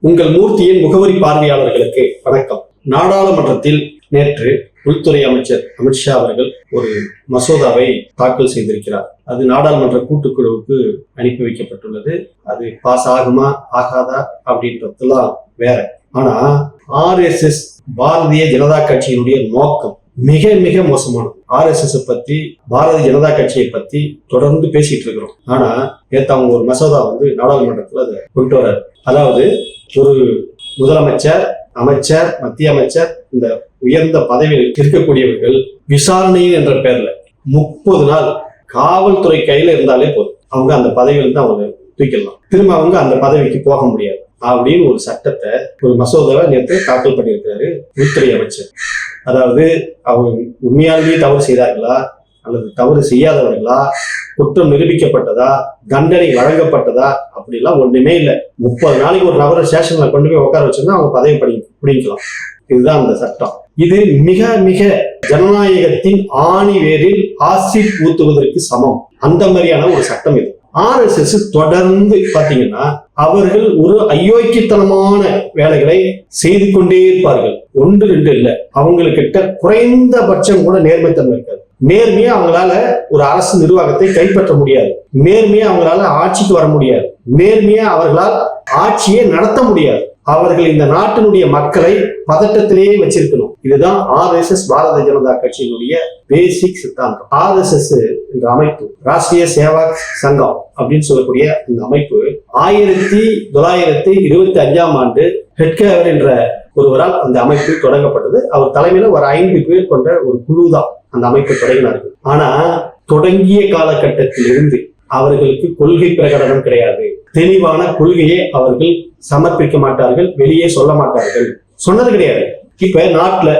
உங்கள் மூர்த்தியின் முகவரி பார்வையாளர்களுக்கு வணக்கம். நாடாளுமன்றத்தில் நேற்று உள்துறை அமைச்சர் அமித்ஷா அவர்கள் ஒரு மசோதாவை தாக்கல் செய்திருக்கிறார். அது நாடாளுமன்ற கூட்டுக்குழுவுக்கு அனுப்பி வைக்கப்பட்டுள்ளது. அது பாஸ் ஆகுமா ஆகாதா அப்படின்றதெல்லாம் வேற. ஆனா ஆர்எஸ்எஸ் பாரதிய ஜனதா கட்சியினுடைய நோக்கம் மிக மிக மோசமானது. ஆர்எஸ்எஸ் பத்தி பாரதிய ஜனதா கட்சியை பத்தி தொடர்ந்து பேசிட்டு இருக்கிறோம். ஆனா நேத்து அவங்க ஒரு மசோதா வந்து நாடாளுமன்றத்துல அதை கொண்டு வர்றாரு. அதாவது ஒரு முதலமைச்சர் அமைச்சர் மத்திய அமைச்சர் இந்த உயர்ந்த பதவியில் இருக்கக்கூடியவர்கள் விசாரணை என்ற பெயர்ல முப்பது நாள் காவல்துறை கையில இருந்தாலே போதும். அவங்க அந்த பதவியிலிருந்து அவங்க தூக்கிடலாம். திரும்ப அவங்க அந்த பதவிக்கு போக முடியாது. அப்படின்னு ஒரு சட்டத்தை ஒரு மசோதாவை நேற்று தாக்கல் பண்ணியிருக்கிறாரு உள்துறை அமைச்சர். அதாவது அவங்க உண்மையாலுமே தவறு செய்தார்களா? அல்லது தவறு செய்யாதவர்களா? குற்றம் நிரூபிக்கப்பட்டதா? தண்டனை வழங்கப்பட்டதா? அப்படிலாம் ஒண்ணுமே இல்லை. முப்பது நாளைக்கு ஒரு நபரை ஸ்டேஷன்ல கொண்டு போய் உட்கார வச்சிருந்தா அவங்க பதவி படி பிடிக்கலாம். இதுதான் அந்த சட்டம். இது மிக மிக ஜனநாயகத்தின் ஆணி வேரில் ஆசிட் ஊத்துவதற்கு சமம். அந்த மாதிரியான ஒரு சட்டம் இது. ஆர்எஸ்எஸ் தொடர்ந்து பாத்தீங்கன்னா அவர்கள் ஒரு அயோக்கியத்தனமான வேலைகளை செய்து கொண்டே இருப்பார்கள். ஒன்று ரெண்டு இல்லை. அவங்களுக்கிட்ட குறைந்தபட்சம் கூட நேர்மைத்தன்மை இருக்காது. நேர்மையா அவங்களால ஒரு அரசு நிர்வாகத்தை கைப்பற்ற முடியாது. நேர்மையா அவங்களால ஆட்சிக்கு வர முடியாது. நேர்மையா அவர்களால் ஆட்சியை நடத்த முடியாது. அவர்கள் இந்த நாட்டினுடைய மக்களை பதட்டத்திலேயே வச்சிருக்கணும். இதுதான் ஆர்எஸ்எஸ் பாரதிய ஜனதா கட்சியினுடைய பேசிக் சித்தாந்தம். ஆர்எஸ்எஸ் என்ற அமைப்பு ராஷ்டிரிய சேவா சங்கம் அப்படின்னு சொல்லக்கூடிய இந்த அமைப்பு ஆயிரத்தி தொள்ளாயிரத்தி இருபத்தி அஞ்சாம் ஆண்டு ஹெட்கேவர் என்ற ஒருவரால் அந்த அமைப்பு தொடங்கப்பட்டது. அவர் தலைமையில ஒரு ஐந்து பேர் கொண்ட ஒரு குழு தான் அந்த அமைப்பு தொடங்கினார்கள். ஆனா தொடங்கிய காலகட்டத்தில் இருந்து அவர்களுக்கு கொள்கை பிரகடனம் கிடையாது. தெளிவான கொள்கையை அவர்கள் சமர்ப்பிக்க மாட்டார்கள் வெளியே சொல்ல மாட்டார்கள். சொன்னது கிடையாது. இப்ப நாட்டுல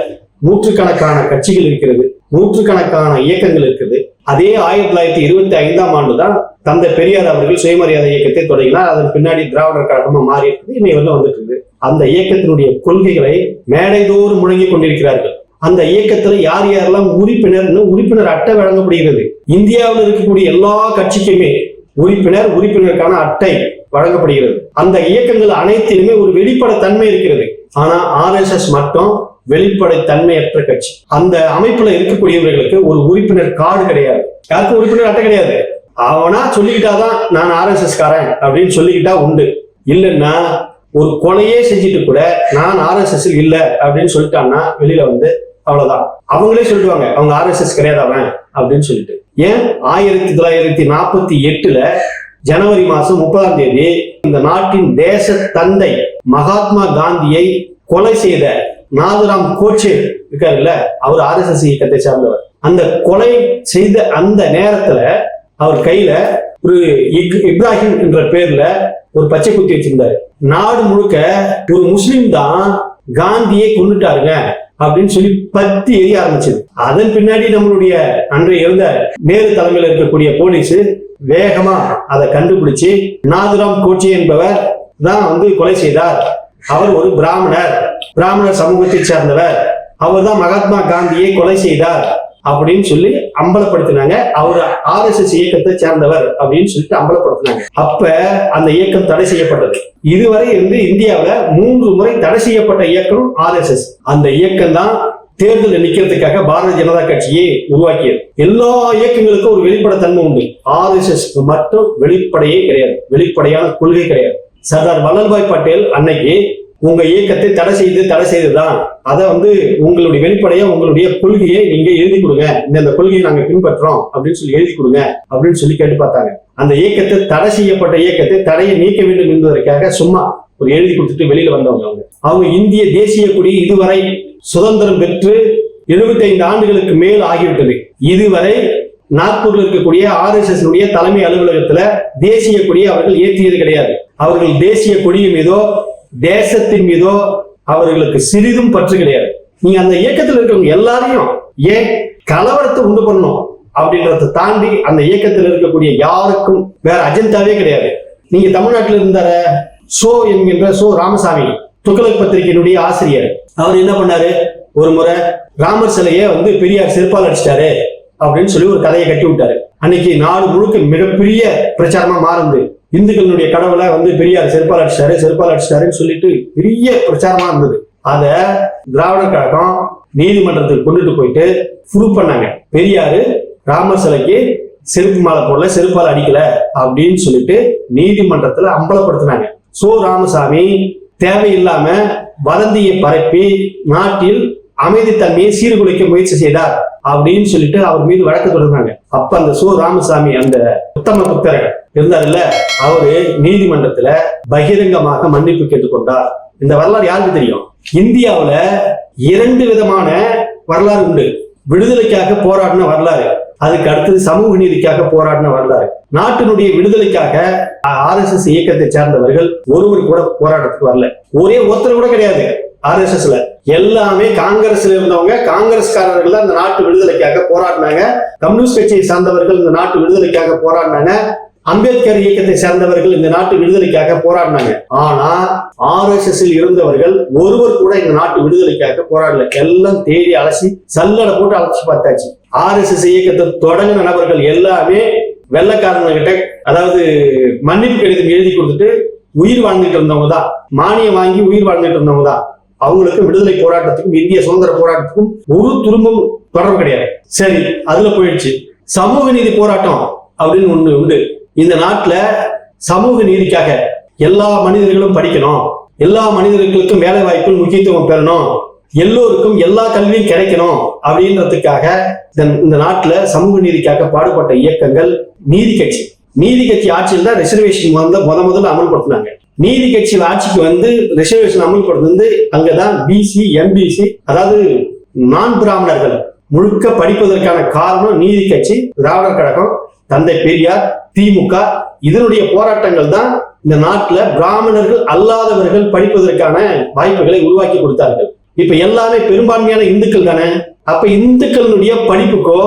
நூற்றுக்கணக்கான கட்சிகள் இருக்கிறது நூற்றுக்கணக்கான இயக்கங்கள் இருக்குது. அதே ஆயிரத்தி தொள்ளாயிரத்தி இருபத்தி ஐந்தாம் ஆண்டு தான் தந்தை பெரியார் அவர்கள் சுயமரியாதை இயக்கத்தை தொடங்கினார். அதன் பின்னாடி திராவிடர் கழகமா மாறி இருக்குது இன்னை வந்து வந்துட்டு இருக்குது அந்த இயக்கத்தினுடைய கொள்கைகளை மேடைதோறும் முழங்கி கொண்டிருக்கிறார்கள். அந்த இயக்கத்துல யார் யாரெல்லாம் உறுப்பினர்னு உறுப்பினர் அட்டை வழங்கப்படுகிறது. இந்தியாவில் இருக்கக்கூடிய எல்லா கட்சிக்குமே உறுப்பினர் உறுப்பினருக்கான அட்டை வழங்கப்படுகிறது. அந்த இயக்கங்கள் அனைத்திலுமே ஒரு வெளிப்படைத்தன்மை இருக்கிறது. ஆனா ஆர்எஸ்எஸ் மட்டும் வெளிப்படை தன்மையற்ற கட்சி. அந்த அமைப்புல இருக்கக்கூடியவர்களுக்கு ஒரு உறுப்பினர் கார்டு கிடையாது. யாருக்கும் உறுப்பினர் அட்டை கிடையாது. அவனா சொல்லிக்கிட்டாதான் நான் ஆர்எஸ்எஸ் காரன் அப்படின்னு சொல்லிக்கிட்டா உண்டு. இல்லைன்னா ஒரு கொலையே செஞ்சுட்டு கூட நான் ஆர்எஸ்எஸ் இல்ல அப்படின்னு சொல்லிட்டான்னா வெளியில வந்து அவ்வளவுதான். அவங்களே சொல்லிடுவாங்க அவங்க ஆர்எஸ்எஸ் கிடையாது அவன் அப்படின்னு சொல்லிட்டு. ஏன்? ஆயிரத்தி தொள்ளாயிரத்தி நாற்பத்தி எட்டுல ஜனவரி மாதம் முப்பதாம் தேதி இந்த நாட்டின் தேச தந்தை மகாத்மா காந்தியை கொலை செய்த நாதுராம் கோட்சே இருக்காருல்ல அவர் ஆர்எஸ்எஸ் இயக்கத்தை சார்ந்தவர். அந்த கொலை செய்த அந்த நேரத்துல அவர் கையில ஒரு இப்ராஹிம் என்ற பேர்ல ஒரு பச்சை குத்தி வச்சிருந்தாரு. நாடு முழுக்க ஒரு முஸ்லிம் தான் காந்தியை கொண்டுட்டாருங்க அப்படின்னு சொல்லி பத்தி எரிய ஆரம்பிச்சது. அதன் பின்னாடி நம்மளுடைய அன்றைய இருந்த நேரு தலைமையில் இருக்கக்கூடிய போலீஸ் வேகமா அதை கண்டுபிடிச்சு நாதுராம் கோச்சி என்பவர் தான் வந்து கொலை செய்தார். அவர் ஒரு பிராமணர். பிராமணர் சமூகத்தை சேர்ந்தவர். அவர் தான் மகாத்மா காந்தியை கொலை செய்தார் அப்படின்னு சொல்லி அம்பலப்படுத்தினாங்க. அவர் ஆர்எஸ்எஸ் இயக்கத்தை சேர்ந்தவர் அப்படின்னு சொல்லிட்டு அம்பலப்படுத்தினாங்க. அப்ப அந்த இயக்கம் தடை செய்யப்பட்டது. இதுவரை இருந்து இந்தியாவுல மூன்று முறை தடை செய்யப்பட்ட இயக்கம் ஆர்எஸ்எஸ் அந்த இயக்கம் தான் தேர்தலில் நிக்கிறதுக்காக பாரதிய ஜனதா கட்சியை உருவாக்கியது. எல்லா இயக்கங்களுக்கும் ஒரு வெளிப்படைத்தன்மை உண்டு. ஆர்எஸ்எஸ் மட்டும் வெளிப்படையே கிடையாது. வெளிப்படையான கொள்கை கிடையாது. சர்தார் வல்லபாய் பட்டேல் அன்னைக்கு உங்க இயக்கத்தை தடை செய்து தடை செய்துதான். அதை வந்து உங்களுடைய வெளிப்படையா உங்களுடைய கொள்கையை நீங்க எழுதி கொடுங்க. இந்த இந்த கொள்கையை நாங்க பின்பற்றோம் அப்படின்னு சொல்லி எழுதி கொடுங்க அப்படின்னு சொல்லி கேட்டு பார்த்தாங்க. அந்த இயக்கத்தை தடை செய்யப்பட்ட இயக்கத்தை தடையை நீக்க வேண்டும் என்பதற்காக சும்மா ஒரு எழுதி கொடுத்துட்டு வெளியில வந்தவங்க அவங்க. அவங்க இந்திய தேசிய கொடி இதுவரை சுதந்திரம் பெற்று 75 ஆண்டுகளுக்கு மேல் ஆகிவிட்டது. இதுவரை நாக்பூர்ல இருக்கக்கூடிய ஆர்எஸ்எஸ் உடைய தலைமை அலுவலகத்துல தேசிய கொடியை அவர்கள் ஏற்றியது கிடையாது. அவர்கள் தேசிய கொடியின் மீதோ தேசத்தின் மீதோ அவர்களுக்கு சிறிதும் பற்று கிடையாது. நீங்க அந்த இயக்கத்தில் இருக்கவங்க எல்லாரையும் ஏன் கலவரத்தை உண்டு பண்ணணும் அப்படின்றத தாண்டி அந்த இயக்கத்தில் இருக்கக்கூடிய யாருக்கும் வேற அஜெண்டாவே கிடையாது. நீங்க தமிழ்நாட்டில் இருந்த சோ என்கின்ற சோ ராமசாமி துக்ளக் பத்திரிகையினுடைய ஆசிரியர். அவர் என்ன பண்ணாரு? ஒரு முறை ராமர் சிலையை வந்து பெரியார் செருப்பால் அடிச்சிட்டாரு அப்படின்னு சொல்லி ஒரு கதையை கட்டி விட்டாரு. அன்னைக்கு நாடு முழுக்க மிகப்பெரிய பிரச்சாரமா மாறுது. இந்துக்களுடைய கடவுளை வந்து பெரியார் செருப்பால் அடிச்சிட்டாரு செருப்பால் அடிச்சிட்டாருன்னு சொல்லிட்டு பெரிய பிரச்சாரமா இருந்தது. அத திராவிடர் கழகம் நீதிமன்றத்துக்கு கொண்டுட்டு போயிட்டு ப்ரூவ் பண்ணாங்க. பெரியாரு ராமர் சிலைக்கு செருப்பு மாலை போடல செருப்பால் அடிக்கல அப்படின்னு சொல்லிட்டு நீதிமன்றத்துல அம்பலப்படுத்தினாங்க. சோ ராமசாமி தேவையில்லாம வதந்தியை பரப்பி நாட்டில் அமைதித்தன்மையை சீர்குலைக்க முயற்சி செய்தார் அப்படின்னு சொல்லிட்டு அவர் மீது வழக்கு தொடர்ந்தாங்க அப்ப அந்த சோ ராமசாமி அந்த உத்தம புத்தர் இருந்தாருல்ல அவரு நீதிமன்றத்துல பகிரங்கமாக மன்னிப்பு கேட்டுக்கொண்டார். இந்த வரலாறு யாருக்கு தெரியும்? இந்தியாவுல இரண்டு விதமான வரலாறு உண்டு. விடுதலைக்காக போராடின வரலாறு. அதுக்கு அடுத்தது சமூக நீதிக்காக போராடின வரலாறு. நாட்டினுடைய விடுதலைக்காக ஆர் எஸ் எஸ் இயக்கத்தை சார்ந்தவர்கள் ஒருவர் கூட போராட்டத்துக்கு வரல. ஒரே ஒருத்தர் கூட கிடையாது ஆர் எஸ் எஸ்ல. எல்லாமே காங்கிரஸ்ல இருந்தவங்க காங்கிரஸ்காரர்கள் தான் இந்த நாட்டு விடுதலைக்காக போராடினாங்க. கம்யூனிஸ்ட் கட்சியை சார்ந்தவர்கள் இந்த நாட்டு விடுதலைக்காக போராடினாங்க. அம்பேத்கர் இயக்கத்தை சேர்ந்தவர்கள் இந்த நாட்டு விடுதலைக்காக போராடினாங்க. ஆனா ஆர் எஸ் எஸ் இருந்தவர்கள் ஒருவர் கூட இந்த நாட்டு விடுதலைக்காக போராடல. எல்லாம் தேடி அலசி சல்லடை போட்டு அலசி பார்த்தாச்சு. ஆர் எஸ் எஸ் இயக்கத்தை தொடங்கின நபர்கள் எல்லாமே வெள்ளக்காரங்ககிட்ட அதாவது மன்னிப்பு கடிதம் எழுதி கொடுத்துட்டு உயிர் வாழ்ந்துட்டு இருந்தவங்க தான். மானியம் வாங்கி உயிர் வாழ்ந்துட்டு இருந்தவங்க தான். அவங்களுக்கு விடுதலை போராட்டத்துக்கும் இந்திய சுதந்திர போராட்டத்துக்கும் ஒரு துரும்பும் தொடர்பு கிடையாது. சரி அதுல போயிடுச்சு. சமூக நீதி போராட்டம் அப்படின்னு ஒண்ணு உண்டு. இந்த நாட்டில் சமூக நீதிக்காக எல்லா மனிதர்களும் படிக்கணும். எல்லா மனிதர்களுக்கும் வேலை வாய்ப்பில் முக்கியத்துவம் பெறணும். எல்லோருக்கும் எல்லா கல்வியும் கிடைக்கணும் அப்படின்றதுக்காக இந்த- இந்த நாட்டுல சமூக நீதிக்காக பாடுபட்ட இயக்கங்கள் நீதி கட்சி. நீதி கட்சி ஆட்சியில் தான் ரிசர்வேஷன் வந்து முத முதல்ல அமல்படுத்தினாங்க. நீதி கட்சியில் ஆட்சிக்கு வந்து ரிசர்வேஷன் அமல்படுத்துறது அங்கதான் பிசி எம்பிசி அதாவது நான் பிராமணர்கள் முழுக்க படிப்பதற்கான காரணம் நீதி கட்சி திராவிடர் கழகம் தந்தை பெரியார் திமுக இதனுடைய போராட்டங்கள் தான் இந்த நாட்டுல பிராமணர்கள் அல்லாதவர்கள் படிப்பதற்கான வாய்ப்புகளை உருவாக்கி கொடுத்தார்கள். இப்ப எல்லாமே பெரும்பான்மையான இந்துக்கள் தானே? அப்ப இந்துக்களுடைய படிப்புக்கோ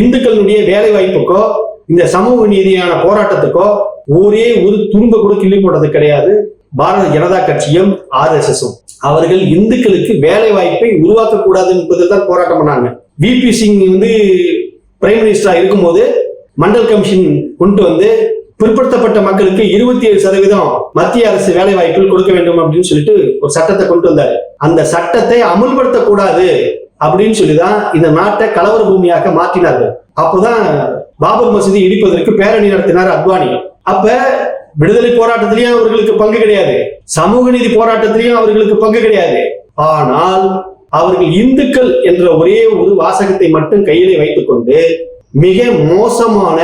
இந்துக்களுடைய வேலை வாய்ப்புக்கோ இந்த சமூக நீதியான போராட்டத்துக்கோ ஒரே ஒரு துரும்ப கூட கிள்ளி போட்டது கிடையாது. பாரத ஜனதா கட்சியும் ஆர் எஸ் அவர்கள் இந்துக்களுக்கு வேலை வாய்ப்பை உருவாக்க கூடாது என்பதில் தான் போராட்டம் பண்ணாங்க. விபி சிங் வந்து பிரைம் மினிஸ்டரா இருக்கும்போது மண்டல் கமிஷன் கொண்டு வந்து பிற்படுத்தப்பட்ட மக்களுக்கு இருபத்தி ஏழு சதவீதம் மத்திய அரசு வேலை வாய்ப்பில் கொடுக்க வேண்டும் அப்படின்னு சொல்லிட்டு ஒரு சட்டத்தை கொண்டு வந்தாரு. அந்த சட்டத்தை அமுல்படுத்தக்கூடாது அப்படின்னு சொல்லிதான் இந்த நாட்டை கலவர பூமியாக மாற்றினார்கள் அப்போதான் பாபர் மசூதி இடிப்பதற்கு பேரணி நடத்தினார் அத்வானி. அப்ப விடுதலை போராட்டத்திலையும் அவர்களுக்கு பங்கு கிடையாது. சமூக நீதி போராட்டத்திலையும் அவர்களுக்கு பங்கு கிடையாது. ஆனால் அவர்கள் இந்துக்கள் என்ற ஒரே ஒரு வாசகத்தை மட்டும் கையிலே வைத்துக்கொண்டு மிக மோசமான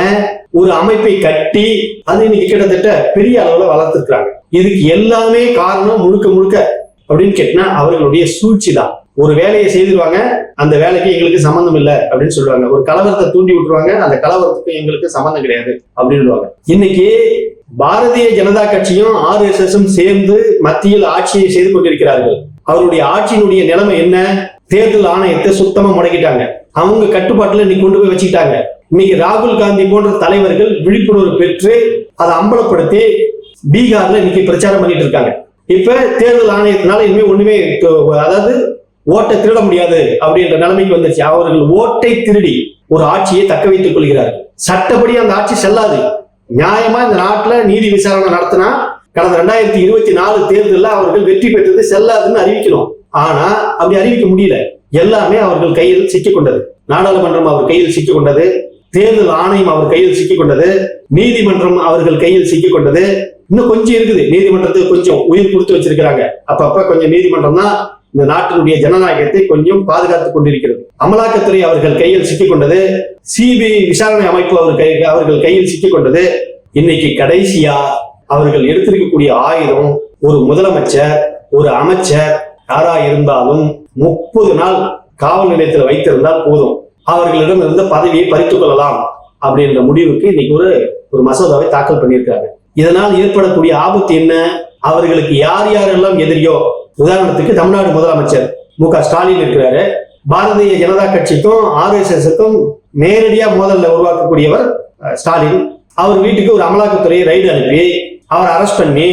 ஒரு அமைப்பை கட்டி அது இன்னைக்கு கிட்டத்தட்ட பெரிய அளவுல வளர்த்திருக்கிறாங்க. இதுக்கு எல்லாமே காரணம் முழுக்க முழுக்க அப்படின்னு கேட்டினா அவர்களுடைய சூழ்ச்சி தான் ஒரு வேலையை செய்திருவாங்க அந்த வேலைக்கு எங்களுக்கு சம்மந்தம் இல்லை அப்படின்னு சொல்லுவாங்க. ஒரு கலவரத்தை தூண்டி விட்டுருவாங்க அந்த கலவரத்துக்கு எங்களுக்கு சம்மந்தம் கிடையாது அப்படின்னு இன்னைக்கு பாரதிய ஜனதா கட்சியும் ஆர் எஸ் சேர்ந்து மத்தியில் ஆட்சியை செய்து கொண்டிருக்கிறார்கள். அவருடைய ஆட்சியினுடைய நிலைமை என்ன? தேர்தல் ஆணையத்தை சுத்தமா முடக்கிட்டாங்க. அவங்க கட்டுப்பாட்டுல இன்னைக்கு கொண்டு போய் வச்சுக்கிட்டாங்க. இன்னைக்கு ராகுல் காந்தி போன்ற தலைவர்கள் விழிப்புணர்வு பெற்று அதை அம்பலப்படுத்தி பீகார்ல இன்னைக்கு பிரச்சாரம் பண்ணிட்டு இருக்காங்க. இப்ப தேர்தல் ஆணையத்தினால இனிமே ஒண்ணுமே அதாவது ஓட்டை திருட முடியாது அப்படின்ற நிலைமைக்கு வந்துச்சு அவர்கள் ஓட்டை திருடி ஒரு ஆட்சியை தக்க வைத்துக் கொள்கிறார். சட்டப்படி அந்த ஆட்சி செல்லாது. நியாயமா இந்த நாட்டுல நீதி விசாரணை நடத்தினா கடந்த ரெண்டாயிரத்தி இருபத்தி நாலு தேர்தலில் அவர்கள் வெற்றி பெற்றது செல்லாதுன்னு அறிவிக்கணும். ஆனா அப்படி அறிவிக்க முடியல. எல்லாமே அவர்கள் கையில் சிக்கிக் கொண்டது நாடாளுமன்றம் அவர் கையில் சிக்கிக் கொண்டது தேர்தல் ஆணையம் அவர் கையில் சிக்கிக் கொண்டது நீதிமன்றம் அவர்கள் கையில் சிக்கிக் கொண்டது இன்னும் கொஞ்சம் இருக்குது. நீதிமன்றத்துக்கு கொஞ்சம் உயிர் கொடுத்து வச்சிருக்கிறாங்க. அப்பப்ப கொஞ்சம் நீதிமன்றம் தான் இந்த நாட்டினுடைய ஜனநாயகத்தை கொஞ்சம் பாதுகாத்துக் கொண்டிருக்கிறது. அமலாக்கத்துறை அவர்கள் கையில் சிக்கிக் கொண்டது சிபிஐ விசாரணை அமைப்பு அவர் கை அவர்கள் கையில் சிக்கிக் கொண்டது இன்னைக்கு கடைசியா அவர்கள் எடுத்திருக்கக்கூடிய ஆயுதம் ஒரு முதலமைச்சர் ஒரு அமைச்சர் யாரா இருந்தாலும் முப்பது நாள் காவல் நிலையத்தில் வைத்திருந்தால் போதும். அவர்களிடம் இருந்த பதவியை பறித்துக் கொள்ளலாம் அப்படின்ற முடிவுக்கு இன்னைக்கு ஒரு ஒரு மசோதாவை தாக்கல் பண்ணியிருக்காங்க. இதனால் ஏற்படக்கூடிய ஆபத்து என்ன? அவர்களுக்கு யார் யாரெல்லாம் எதிரியோ? உதாரணத்துக்கு தமிழ்நாடு முதலமைச்சர் மு க ஸ்டாலின் இருக்கிறாரு. பாரதிய ஜனதா கட்சிக்கும் ஆர்எஸ்எஸ்க்கும் நேரடியா மோதல்ல உருவாக்கக்கூடியவர் ஸ்டாலின். அவர் வீட்டுக்கு ஒரு அமலாக்கத்துறை ரைடு அனுப்பி அவர் அரெஸ்ட் பண்ணி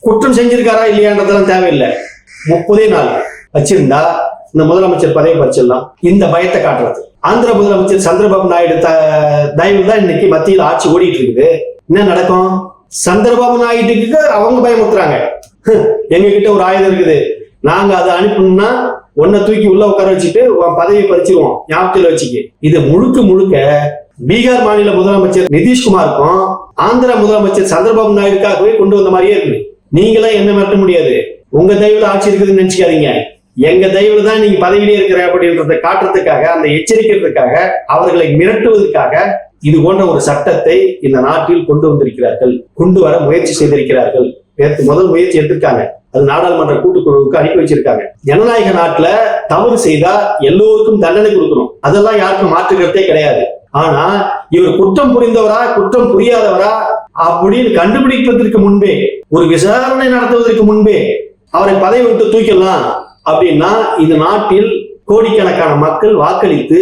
குற்றம் செஞ்சிருக்காரா இல்லையான்றதெல்லாம் தேவையில்லை. முப்பதே நாள். வச்சிருந்தா இந்த முதலமைச்சர் பதவி பறிச்சிடலாம். இந்த பயத்தை காட்டுறது. ஆந்திர முதலமைச்சர் சந்திரபாபு நாயுடு த தயவு தான் இன்னைக்கு மத்தியில் ஆட்சி ஓடிட்டு இருக்குது என்ன நடக்கும்? சந்திரபாபு நாயுடுக்கு அவங்க பயமுறுத்துறாங்க. "ஹம், எங்க கிட்ட ஒரு ஆயுதம் இருக்குது. நாங்க அதை அனுப்பணும்னா உன்னை தூக்கி உள்ள உட்கார வச்சுட்டு பதவி பறிச்சிருவோம். ஞாபகத்தில் வச்சுக்க. இது முழுக்க முழுக்க பீகார் மாநில முதலமைச்சர் நிதிஷ்குமாருக்கும் ஆந்திர முதலமைச்சர் சந்திரபாபு நாயுடுக்காகவே கொண்டு வந்த மாதிரியே இருக்கு நீங்களாம் என்ன மிரட்ட முடியாது. உங்க தயவுல ஆட்சி இருக்குதுன்னு நினைச்சுக்காதீங்க. எங்க தெய்வம் தான் நீங்க பதவியிலே இருக்கிற அப்படின்றத காட்டுறதுக்காக அந்த எச்சரிக்கிறதுக்காக அவர்களை மிரட்டுவதற்காக இது போன்ற ஒரு சட்டத்தை இந்த நாட்டில் கொண்டு வந்திருக்கிறார்கள். கொண்டு வர முயற்சி செய்திருக்கிறார்கள். நேற்று முதல் முயற்சி எடுத்திருக்காங்க. அது நாடாளுமன்ற கூட்டுக்குழுவுக்கு அனுப்பி வச்சிருக்காங்க. ஜனநாயக நாட்டுல தவறு செய்தா எல்லோருக்கும் தண்டனை கொடுக்கணும். அதெல்லாம் யாருக்கும் மாற்றுக்கிறதே கிடையாது. ஆனா இவர் குற்றம் புரிந்தவரா குற்றம் புரியாதவரா அப்படின்னு கண்டுபிடிப்பதற்கு முன்பே ஒரு விசாரணை நடத்துவதற்கு முன்பே அவரை பதவி விட்டு தூக்கிடலாம். அப்படின்னா இந்த நாட்டில் கோடிக்கணக்கான மக்கள் வாக்களித்து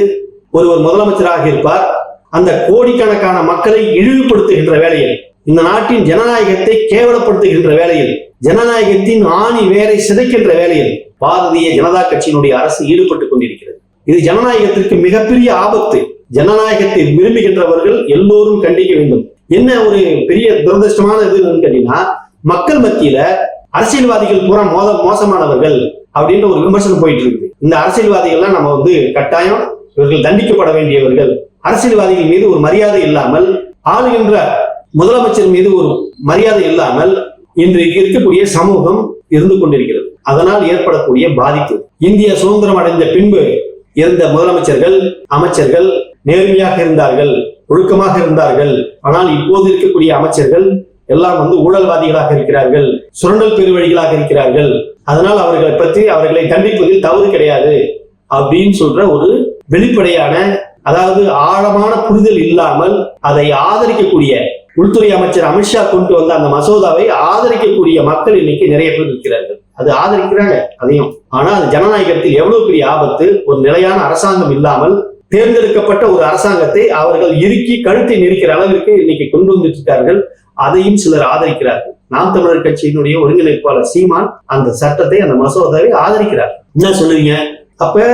ஒருவர் முதலமைச்சராக இருப்பார். அந்த கோடிக்கணக்கான மக்களை இழிவுபடுத்துகின்ற வேளையில் இந்த நாட்டின் ஜனநாயகத்தை கேவலப்படுத்துகின்ற வேளையில் ஜனநாயகத்தின் ஆணி வேரை சிதைக்கின்ற வேளையில் பாரதிய ஜனதா கட்சியினுடைய அரசு ஈடுபட்டுக் கொண்டிருக்கிறது. இது ஜனநாயகத்திற்கு மிகப்பெரிய ஆபத்து. ஜனநாயகத்தை விரும்புகின்றவர்கள் எல்லோரும் கண்டிக்க வேண்டும். என்ன ஒரு பெரிய துரதிருஷ்டமான இது கேட்டீங்கன்னா மக்கள் மத்தியில அரசியல்வாதிகள் பூரா மோத மோசமானவர்கள் அப்படின்ற ஒரு விமர்சனம் போயிட்டு இருக்குது இந்த அரசியல்வாதிகள்லாம் நம்ம வந்து கட்டாயம் இவர்கள் தண்டிக்கப்பட வேண்டியவர்கள். அரசியல்வாதிகள் மீது ஒரு மரியாதை இல்லாமல் ஆளுகின்ற முதலமைச்சர் மீது ஒரு மரியாதை இல்லாமல் இன்றைக்கு இருக்கக்கூடிய சமூகம் இருந்து கொண்டிருக்கிறது. அதனால் ஏற்படக்கூடிய பாதிப்பு. இந்திய சுதந்திரம் அடைந்த பின்பு இருந்த முதலமைச்சர்கள் அமைச்சர்கள் நேர்மையாக இருந்தார்கள் ஒழுக்கமாக இருந்தார்கள். ஆனால் இப்போது இருக்கக்கூடிய அமைச்சர்கள் எல்லாம் வந்து ஊழல்வாதிகளாக இருக்கிறார்கள் சுரண்டல் பெருவழிகளாக இருக்கிறார்கள். அதனால் அவர்களை பற்றி அவர்களை தண்டிப்பதில் தவறு கிடையாது அப்படின்னு சொல்ற ஒரு வெளிப்படையான அதாவது ஆழமான புரிதல் இல்லாமல் அதை ஆதரிக்கக்கூடிய உள்துறை அமைச்சர் அமித்ஷா கொண்டு வந்த அந்த மசோதாவை ஆதரிக்கக்கூடிய மக்கள் இன்னைக்கு நிறைய பேர் இருக்கிறார்கள். அது ஆதரிக்கிறாங்க அதையும். ஆனா அது ஜனநாயகத்தில் எவ்வளவு பெரிய ஆபத்து ஒரு நிலையான அரசாங்கம் இல்லாமல் தேர்ந்தெடுக்கப்பட்ட ஒரு அரசாங்கத்தை அவர்கள் இறுக்கி கழுத்தை நெரிக்கிற அளவிற்கு இன்னைக்கு கொண்டு வந்துட்டு இருக்கார்கள். அதையும் சிலர் ஆதரிக்கிறார்கள். நாம் தமிழர் கட்சியினுடைய ஒருங்கிணைப்பாளர் சீமான் அந்த சட்டத்தை அந்த மசோதாவை ஆதரிக்கிறார். என்ன சொல்லுவீங்க? அப்ப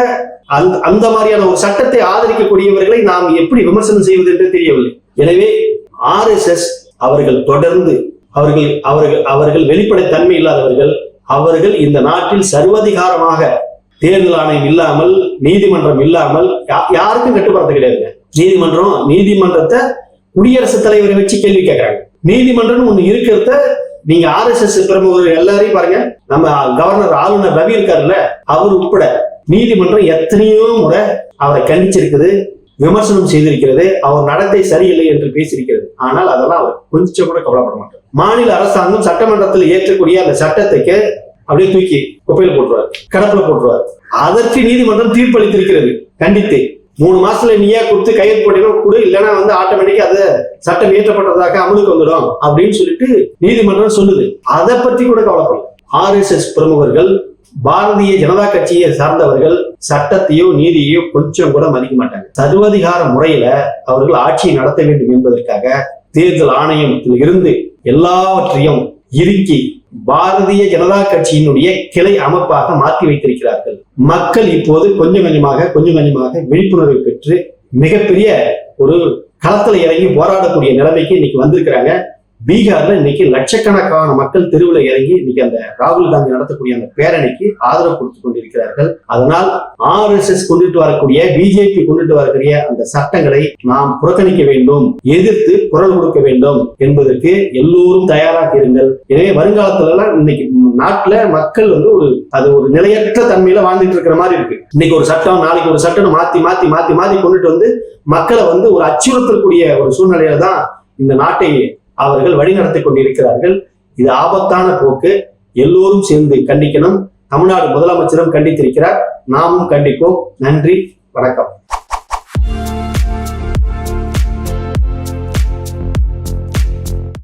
அந்த அந்த மாதிரியான ஒரு சட்டத்தை ஆதரிக்கக்கூடியவர்களை நாம் எப்படி விமர்சனம் செய்வது என்று தெரியவில்லை. எனவே ஆர்எஸ்எஸ் அவர்கள் தொடர்ந்து அவர்கள் அவர்கள் அவர்கள் வெளிப்படைத்தன்மை இல்லாதவர்கள் அவர்கள் இந்த நாட்டில் சர்வதிகாரமாக தேர்தல் ஆணையம் இல்லாமல் நீதிமன்றம் இல்லாமல் யா- யாருக்கும் கட்டுப்படுத்த கிடையாதுங்க. நீதிமன்றம் நீதிமன்றத்தை குடியரசுத் தலைவரை வச்சு கேள்வி கேட்கிறாங்க. நீதிமன்றம்னு ஒண்ணு இருக்கிறத நீங்க ஆர்எஸ்எஸ் பிரமுகர் எல்லாரையும் பாருங்க. நம்ம கவர்னர் ஆளுநர் ரவி இருக்காருல்ல அவர் உட்பட நீதிமன்றம் எத்தனையோ முறை அவரை கண்டிச்சிருக்குது விமர்சனம் செய்திருக்கிறது அவர் நடத்தை சரியில்லை என்று பேசியிருக்கிறது. ஆனால் அதெல்லாம் அவர் கொஞ்சம் கூட கவலைப்பட மாட்டார். மாநில அரசாங்கம் சட்டமன்றத்தில் ஏற்றக்கூடிய அந்த சட்டத்துக்கு அப்படியே தூக்கி குப்பையில போட்டுருவார் கடப்புல போட்டுருவார். அதற்கு நீதிமன்றம் தீர்ப்பளித்திருக்கிறது கண்டித்து. மூணு மாசத்துல நீயே கொடுத்து கையெழுத்து போட்டீங்கன்னா கொடு இல்லைன்னா வந்து ஆட்டோமேட்டிக்கா அது சட்டம் இயற்றப்பட்டதாக அமலுக்கு வந்துடும் அப்படின்னு சொல்லிட்டு நீதிமன்றம் சொல்லுது. அதை பத்தி கூட கவலைப்படல. ஆர்எஸ்எஸ் பிரமுகர்கள் பாரதிய ஜனதா கட்சியை சார்ந்தவர்கள் சட்டத்தையோ நீதியையோ கொஞ்சம் கூட மதிக்க மாட்டாங்க. சர்வதிகார முறையில அவர்கள் ஆட்சியை நடத்த வேண்டும் என்பதற்காக தேர்தல் ஆணையத்தில் இருந்து எல்லாவற்றையும் இறுக்கி பாரதிய ஜனதா கட்சியினுடைய கிளை அமைப்பாக மாற்றி வைத்திருக்கிறார்கள். மக்கள் இப்போது கொஞ்சம் கொஞ்சமாக கொஞ்சம் கொஞ்சமாக விழிப்புணர்வை பெற்று மிகப்பெரிய ஒரு களத்தில் இறங்கி போராடக்கூடிய நிலைமைக்கு இன்னைக்கு வந்திருக்கிறாங்க. பீகார்ல இன்னைக்கு லட்சக்கணக்கான மக்கள் தெருவில் இறங்கி இன்னைக்கு அந்த ராகுல் காந்தி நடத்தக்கூடிய அந்த பேரணிக்கு ஆதரவு கொடுத்து கொண்டிருக்கிறார்கள். அதனால் ஆர்எஸ்எஸ் கொண்டுட்டு வரக்கூடிய பிஜேபி கொண்டுட்டு வரக்கூடிய அந்த சட்டங்களை நாம் புறக்கணிக்க வேண்டும் எதிர்த்து குரல் கொடுக்க வேண்டும் என்பதற்கு எல்லோரும் தயாராக இருங்கள். எனவே வருங்காலத்துல இன்னைக்கு நாட்டுல மக்கள் வந்து ஒரு அது ஒரு நிலையற்ற தன்மையில வாழ்ந்துட்டு இருக்கிற மாதிரி இருக்கு. இன்னைக்கு ஒரு சட்டம் நாளைக்கு ஒரு சட்டம் மாத்தி மாத்தி மாத்தி மாத்தி கொண்டுட்டு வந்து மக்களை வந்து ஒரு அச்சுறுத்தக்கூடிய ஒரு சூழ்நிலையில தான் இந்த நாட்டை அவர்கள் வழிநடத்தி கொண்டிருக்கிறார்கள். இது ஆபத்தான போக்கு. எல்லோரும் சேர்ந்து கண்டிக்கணும். தமிழ்நாடு முதலமைச்சரும் கண்டித்திருக்கிறார். நாமும் கண்டிப்போம். நன்றி. வணக்கம்.